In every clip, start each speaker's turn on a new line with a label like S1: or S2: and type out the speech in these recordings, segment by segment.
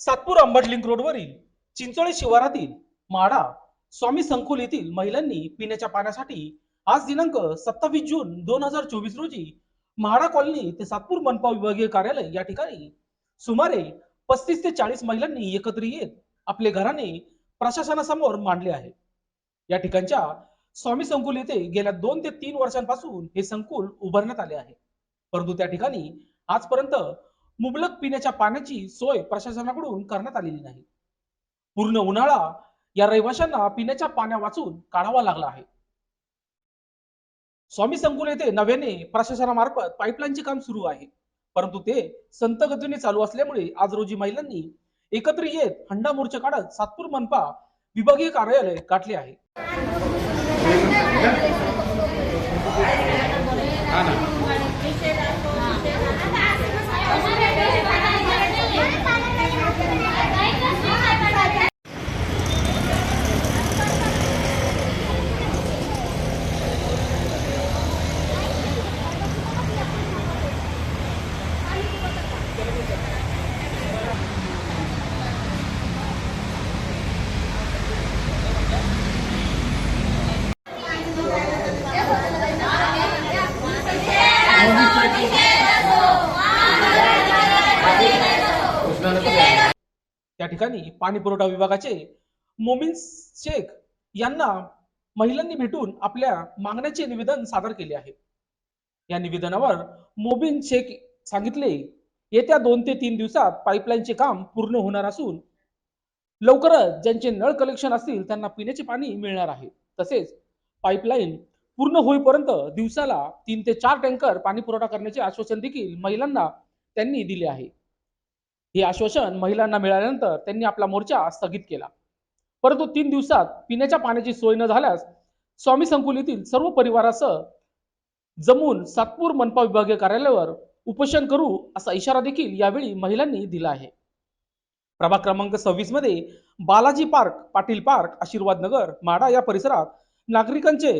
S1: Satpur Ambad link रोडवरील चिंचोळे शिवारातील माडा स्वामी संकुल येथील महिलांनी पिण्याच्या पाण्यासाठी आज दिनांक सत्तावीस जून दोन हजार चोवीस रोजी म्हाडा कॉलनी ते सातपूर मनपा विभागीय कार्यालय या ठिकाणी सुमारे पस्तीस ते चाळीस महिलांनी एकत्र येत आपले घराने प्रशासनासमोर मांडले आहे. या ठिकाणच्या स्वामी संकुल येथे गेल्या दोन ते तीन वर्षांपासून हे संकुल उभारण्यात आले आहे. परंतु त्या ठिकाणी आजपर्यंत मुबलक पिण्याच्या पाण्याची सोय प्रशासनाकडून करण्यात आलेली नाही. पूर्ण उन्हाळा या रहिवाशांना पिण्याच्या पाण्या वाचून काढावा लागला आहे. स्वामी संकुल येथे नव्याने प्रशासनामार्फत पाईपलाईनचे काम सुरू आहे. परंतु ते संत गतीने चालू असल्यामुळे आज रोजी महिलांनी एकत्र येत हंडा मोर्चा काढत सातपूर मनपा विभागीय कार्यालय गाठले आहे. त्या ठिकाणी पाणी पुरवठा विभागाचे मोमिन शेख यांना महिलांनी भेटून आपल्या मागण्याचे निवेदन सादर केले आहे. या निवेदनावर मोबिन शेख सांगितले येत्या दोन ते तीन दिवसात पाईपलाईनचे काम पूर्ण होणार असून लवकरच ज्यांचे नळ कलेक्शन असतील त्यांना पिण्याचे पाणी मिळणार आहे. तसेच पाईपलाईन पूर्ण होईपर्यंत दिवसाला तीन ते चार टँकर पाणी पुरवठा करण्याचे आश्वासन देखील महिलांना त्यांनी दिले आहे. हे आश्वासन महिलांना मिळाल्यानंतर त्यांनी आपला मोर्चा स्थगित केला. परंतु तीन दिवसात पिण्याच्या पाण्याची सोय न झाल्यास स्वामी संकुल येथील सर्व परिवारासह जमून सातपूर मनपा विभागीय कार्यालयावर उपोषण करू असा इशारा देखील यावेळी महिलांनी दिला आहे. प्रभाग क्रमांक सव्वीसमध्ये बालाजी पार्क पाटील पार्क आशीर्वाद नगर माडा या परिसरात नागरिकांचे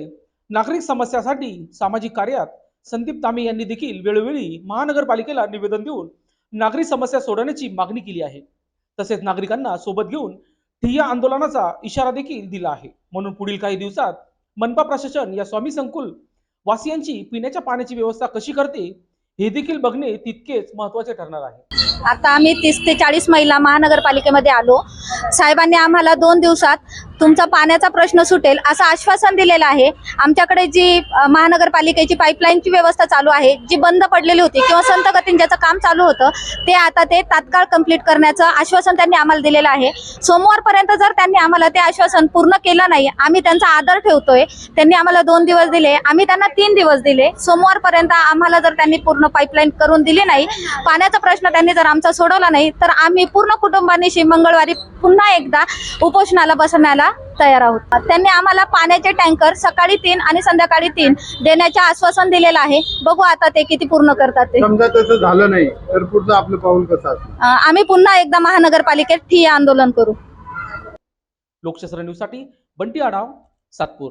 S1: नागरिक समस्यासाठी सामाजिक कार्यात संदीप तामे यांनी देखील वेळोवेळी महानगरपालिकेला निवेदन देऊन नागरिक समस्या सोडवण्याची मागणी केली आहे. तसेच नागरिकांना सोबत घेऊन ठिय्या आंदोलनाचा इशारा देखील दिला आहे. म्हणून पुढील काही दिवसात मनपा प्रशासन या स्वामी संकुल वासियांची पिण्याच्या पाण्याची व्यवस्था कशी करते हे देखील बघणे तितकेच महत्त्वाचे ठरणार आहे.
S2: आता आम्ही तीस ते चाळीस महिला महानगरपालिकेमध्ये आलो. साहेबांनी आम्हाला दोन दिवसात तुमचा पाण्याचा प्रश्न सुटेल असं आश्वासन दिलेलं आहे. आमच्याकडे जी महानगरपालिकेची पाईपलाईनची व्यवस्था चालू आहे जी बंद पडलेली होती किंवा संत गतींच्याचं ज्याचं काम चालू होतं ते आता ते तात्काळ कंप्लीट करण्याचं आश्वासन त्यांनी आम्हाला दिलेलं आहे. सोमवारपर्यंत जर त्यांनी आम्हाला ते आश्वासन पूर्ण केलं नाही आम्ही त्यांचा आदर ठेवतोय. त्यांनी आम्हाला दोन दिवस दिले आम्ही त्यांना तीन दिवस दिले. सोमवारपर्यंत आम्हाला जर त्यांनी पूर्ण पाईपलाईन करून दिली नाही पाण्याचा प्रश्न त्यांनी जर आमचा सोडवला नाही तर आम्ही पूर्ण कुटुंबांनीशी मंगळवारी पुन्हा एकदा उपोषणाला बसण्याला तयार आहोत. त्यांनी आम्हाला पाण्याचे टँकर सकाळी तीन आणि संध्याकाळी तीन देण्याचे आश्वासन दिलेलं आहे. बघू आता ते किती पूर्ण करतात ते.
S3: समजा तसं झालं नाही तर पुढचं आपलं पाऊल कसं
S2: अं, आम्ही पुन्हा एकदा महानगरपालिकेत ठिय्या आंदोलन करू.
S1: लोकशास्त्र न्यूजसाठी बंटी आढाव सातपूर.